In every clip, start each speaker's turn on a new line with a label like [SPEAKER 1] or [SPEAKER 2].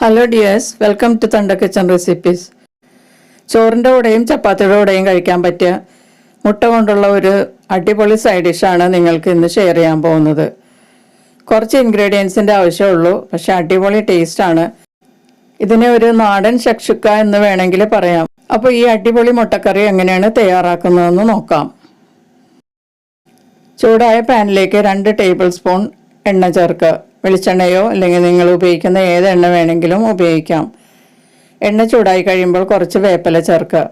[SPEAKER 1] Hello dears welcome to തണ്ട kitchen recipes ചോറിന്റെ കൂടെയും ചപ്പാത്തിയുടെ കൂടെയും കഴിക്കാൻ പറ്റിയ മുട്ട കൊണ്ടുള്ള ഒരു അടിപൊളി സൈഡ് ഡിഷാണ് നിങ്ങൾക്ക് ഇന്ന് ഷെയർ ചെയ്യാൻ പോകുന്നത്. കുറച്ച് ഇൻഗ്രീഡിയൻസിന്റെ ആവശ്യമുള്ളൂ പക്ഷേ അടിപൊളി ടേസ്റ്റാണ് ഇതിനെ ഒരു നാടൻ ശക്ഷുക്ക എന്ന് വേണമെങ്കിൽ പറയാം. അപ്പോൾ ഈ അടിപൊളി മുട്ടക്കറി എങ്ങനെയാണ് തയ്യാറാക്കുന്നതെന്ന് നോക്കാം. ചൂടായ പാനിലേക്ക് രണ്ട് ടേബിൾ സ്പൂൺ എണ്ണ ചേർക്കുക. വെളിച്ചെണ്ണയോ അല്ലെങ്കിൽ നിങ്ങൾ ഉപയോഗിക്കുന്ന ഏത് എണ്ണ വേണമെങ്കിലും ഉപയോഗിക്കാം. എണ്ണ ചൂടായി കഴിയുമ്പോൾ കുറച്ച് വേപ്പില ചേർക്കുക.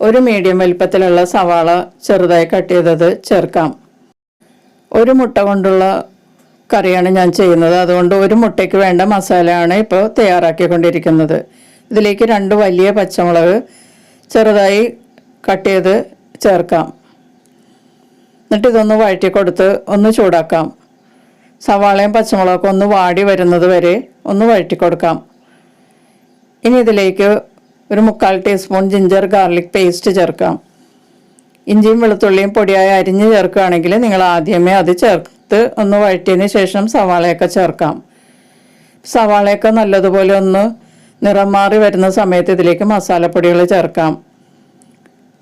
[SPEAKER 1] ഒരു മീഡിയം വലിപ്പത്തിലുള്ള സവാള ചെറുതായി കട്ട് ചെയ്തത് ചേർക്കാം. ഒരു മുട്ട കൊണ്ടുള്ള കറിയാണ് ഞാൻ ചെയ്യുന്നത്. അതുകൊണ്ട് ഒരു മുട്ടയ്ക്ക് വേണ്ട മസാലയാണ് ഇപ്പോൾ തയ്യാറാക്കിക്കൊണ്ടിരിക്കുന്നത്. ഇതിലേക്ക് രണ്ട് വലിയ പച്ചമുളക് ചെറുതായി കട്ട് ചെയ്ത് ചേർക്കാം. എന്നിട്ട് ഇതൊന്ന് വഴറ്റി കൊടുത്ത് ഒന്ന് ചൂടാക്കാം. സവാളയും പച്ചമുളകൊക്കെ ഒന്ന് വാടി വരുന്നത് വരെ ഒന്ന് വഴറ്റി കൊടുക്കാം. ഇനി ഇതിലേക്ക് ഒരു മുക്കാൽ ടീസ്പൂൺ ജിഞ്ചർ ഗാർലിക് പേസ്റ്റ് ചേർക്കാം. ഇഞ്ചിയും വെളുത്തുള്ളിയും പൊടിയായി അരിഞ്ഞ് ചേർക്കുകയാണെങ്കിൽ നിങ്ങൾ ആദ്യമേ അത് ചേർത്ത് ഒന്ന് വഴറ്റിയതിന് ശേഷം സവാളയൊക്കെ ചേർക്കാം. സവാളയൊക്കെ നല്ലതുപോലെ ഒന്ന് നിറം മാറി വരുന്ന സമയത്ത് ഇതിലേക്ക് മസാലപ്പൊടികൾ ചേർക്കാം.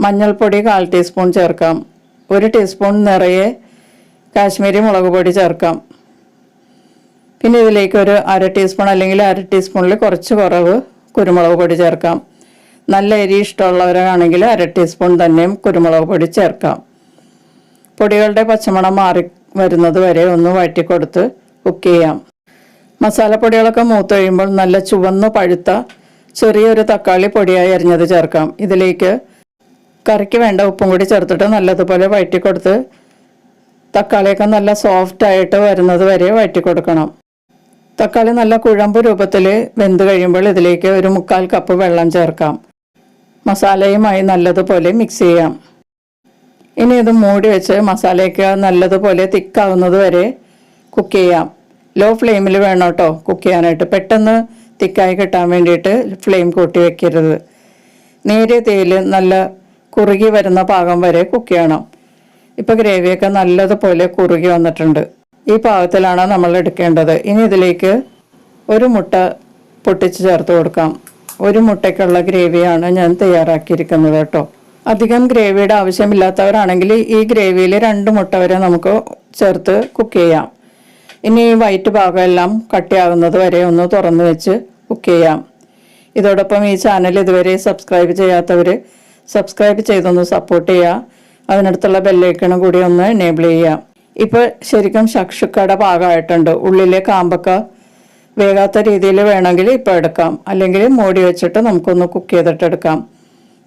[SPEAKER 1] മഞ്ഞൾപ്പൊടി കാൽ ടീസ്പൂൺ ചേർക്കാം. ഒരു ടീസ്പൂൺ നിറയെ കാശ്മീരി മുളക് പൊടി ചേർക്കാം. പിന്നെ ഇതിലേക്ക് ഒരു അര ടീസ്പൂൺ അല്ലെങ്കിൽ അര ടീസ്പൂണിൽ കുറച്ച് കുറവ് കുരുമുളക് പൊടി ചേർക്കാം. നല്ല എരി ഇഷ്ടമുള്ളവരാണെങ്കിൽ അര ടീസ്പൂൺ തന്നെയും കുരുമുളക് പൊടി ചേർക്കാം. പൊടികളുടെ പച്ചമണം മാറി വരുന്നത് വരെ ഒന്ന് വഴറ്റിക്കൊടുത്ത് കുക്ക് ചെയ്യാം. മസാലപ്പൊടികളൊക്കെ മൂത്ത് കഴിയുമ്പോൾ നല്ല ചുവന്ന് പഴുത്ത ചെറിയൊരു തക്കാളി പൊടിയായി അരിഞ്ഞത് ചേർക്കാം. ഇതിലേക്ക് കറിക്ക് വേണ്ട ഉപ്പും കൂടി ചേർത്തിട്ട് നല്ലതുപോലെ വഴറ്റിക്കൊടുത്ത് തക്കാളിയൊക്കെ നല്ല സോഫ്റ്റ് ആയിട്ട് വരുന്നത് വരെ വഴറ്റിക്കൊടുക്കണം. തക്കാളി നല്ല കുഴമ്പ് രൂപത്തിൽ വെന്ത് കഴിയുമ്പോൾ ഇതിലേക്ക് ഒരു മുക്കാൽ കപ്പ് വെള്ളം ചേർക്കാം. മസാലയുമായി നല്ലതുപോലെ മിക്സ് ചെയ്യാം. ഇനി ഇത് മൂടി വെച്ച് മസാലയൊക്കെ നല്ലതുപോലെ തിക്കാവുന്നത് വരെ കുക്ക് ചെയ്യാം. ലോ ഫ്ലെയിമിൽ വേണം കേട്ടോ കുക്ക് ചെയ്യാനായിട്ട്. പെട്ടെന്ന് തിക്കായി കിട്ടാൻ വേണ്ടിയിട്ട് ഫ്ലെയിം കൂട്ടി വെക്കരുത്. നേരിയ തീയിൽ നല്ല കുറുകി വരുന്ന പാകം വരെ കുക്ക് ചെയ്യണം. ഇപ്പോൾ ഗ്രേവിയൊക്കെ നല്ലതുപോലെ കുറുകി വന്നിട്ടുണ്ട്. ഈ പാകത്തിലാണ് നമ്മൾ എടുക്കേണ്ടത്. ഇനി ഇതിലേക്ക് ഒരു മുട്ട പൊട്ടിച്ച് ചേർത്ത് കൊടുക്കാം. ഒരു മുട്ടയ്ക്കുള്ള ഗ്രേവിയാണ് ഞാൻ തയ്യാറാക്കിയിരിക്കുന്നത് കേട്ടോ. അധികം ഗ്രേവിയുടെ ആവശ്യമില്ലാത്തവരാണെങ്കിൽ ഈ ഗ്രേവിയിൽ രണ്ട് മുട്ട വരെ നമുക്ക് ചേർത്ത് കുക്ക് ചെയ്യാം. ഇനി ഈ വൈറ്റ് ഭാഗമെല്ലാം കട്ടിയാകുന്നത് വരെ ഒന്ന് തുറന്ന് വെച്ച് കുക്ക് ചെയ്യാം. ഇതോടൊപ്പം ഈ ചാനൽ ഇതുവരെ സബ്സ്ക്രൈബ് ചെയ്യാത്തവർ സബ്സ്ക്രൈബ് ചെയ്തൊന്ന് സപ്പോർട്ട് ചെയ്യുക. അതിനടുത്തുള്ള ബെല്ലൈക്കണും കൂടി ഒന്ന് എനേബിൾ ചെയ്യുക. ഇപ്പോൾ ശരിക്കും ശക്ഷുക്കയുടെ പാകമായിട്ടുണ്ട്. ഉള്ളിലെ കാമ്പക്ക വേകാത്ത രീതിയിൽ വേണമെങ്കിൽ ഇപ്പൊ എടുക്കാം. അല്ലെങ്കിൽ മൂടി വെച്ചിട്ട് നമുക്കൊന്ന് കുക്ക് ചെയ്തിട്ട് എടുക്കാം.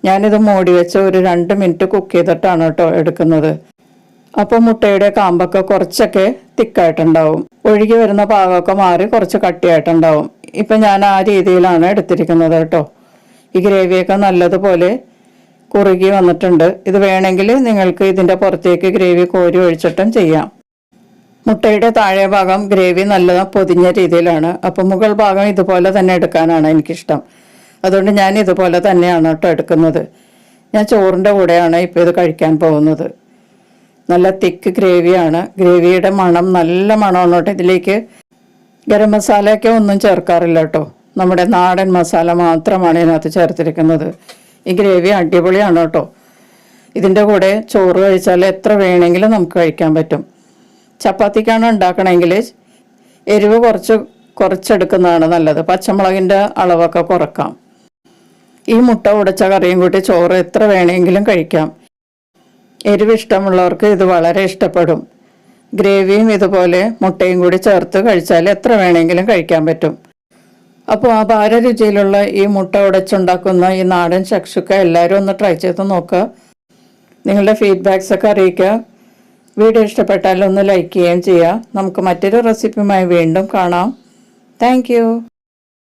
[SPEAKER 1] ഞാനിത് മൂടി വെച്ച് ഒരു രണ്ട് മിനിറ്റ് കുക്ക് ചെയ്തിട്ടാണ് കേട്ടോ എടുക്കുന്നത്. അപ്പോൾ മുട്ടയുടെ കാമ്പൊക്കെ കുറച്ചൊക്കെ തിക്കായിട്ടുണ്ടാവും. ഒഴുകി വരുന്ന പാകമൊക്കെ മാറി കുറച്ച് കട്ടിയായിട്ടുണ്ടാവും. ഇപ്പം ഞാൻ ആ രീതിയിലാണ് എടുത്തിരിക്കുന്നത് കേട്ടോ. ഈ ഗ്രേവിയൊക്കെ നല്ലതുപോലെ കുറുകി വന്നിട്ടുണ്ട്. ഇത് വേണമെങ്കിൽ നിങ്ങൾക്ക് ഇതിന്റെ പുറത്തേക്ക് ഗ്രേവി കോരി ഒഴിച്ചിട്ടും ചെയ്യാം. മുട്ടയുടെ താഴെ ഭാഗം ഗ്രേവി നല്ല പൊതിഞ്ഞ രീതിയിലാണ്. അപ്പം മുകൾ ഭാഗം ഇതുപോലെ തന്നെ എടുക്കാനാണ് എനിക്കിഷ്ടം. അതുകൊണ്ട് ഞാൻ ഇതുപോലെ തന്നെയാണ് കേട്ടോ എടുക്കുന്നത്. ഞാൻ ചോറിന്റെ കൂടെയാണ് ഇപ്പോൾ ഇത് കഴിക്കാൻ പോകുന്നത്. നല്ല തിക്ക് ഗ്രേവിയാണ്. ഗ്രേവിയുടെ മണം നല്ല മണമാണ് കേട്ടോ. ഇതിലേക്ക് ഗരം മസാലയൊക്കെ ഒന്നും ചേർക്കാറില്ല കേട്ടോ. നമ്മുടെ നാടൻ മസാല മാത്രമാണ് ഇതിനകത്ത് ചേർത്തിരിക്കുന്നത്. ഈ ഗ്രേവി അടിപൊളിയാണ് കേട്ടോ. ഇതിന്റെ കൂടെ ചോറ് കഴിച്ചാൽ എത്ര വേണമെങ്കിലും നമുക്ക് കഴിക്കാൻ പറ്റും. ചപ്പാത്തിക്കാണ് ഉണ്ടാക്കണമെങ്കിൽ എരിവ് കുറച്ച് കുറച്ചെടുക്കുന്നതാണ് നല്ലത്. പച്ചമുളകിന്റെ അളവൊക്കെ കുറക്കാം. ഈ മുട്ട ഉടച്ച കറിയും കൂട്ടി ചോറ് എത്ര വേണമെങ്കിലും കഴിക്കാം. എരിവ് ഇഷ്ടമുള്ളവർക്ക് ഇത് വളരെ ഇഷ്ടപ്പെടും. ഗ്രേവിയും ഇതുപോലെ മുട്ടയും കൂടി ചേർത്ത് കഴിച്ചാൽ എത്ര വേണമെങ്കിലും കഴിക്കാൻ പറ്റും. അപ്പോൾ ആ ഭാരരുചിയിലുള്ള ഈ മുട്ട ഉടച്ചുണ്ടാക്കുന്ന ഈ നാടൻ ചക്ഷുക്ക എല്ലാവരും ഒന്ന് ട്രൈ ചെയ്ത് നോക്കുക നിങ്ങളുടെ ഫീഡ്ബാക്സ് ഒക്കെ അറിയിക്കുക. വീഡിയോ ഇഷ്ടപ്പെട്ടാൽ ഒന്ന് ലൈക്ക് ചെയ്യുകയും ചെയ്യുക. നമുക്ക് മറ്റൊരു റെസിപ്പിയുമായി വീണ്ടും കാണാം. താങ്ക്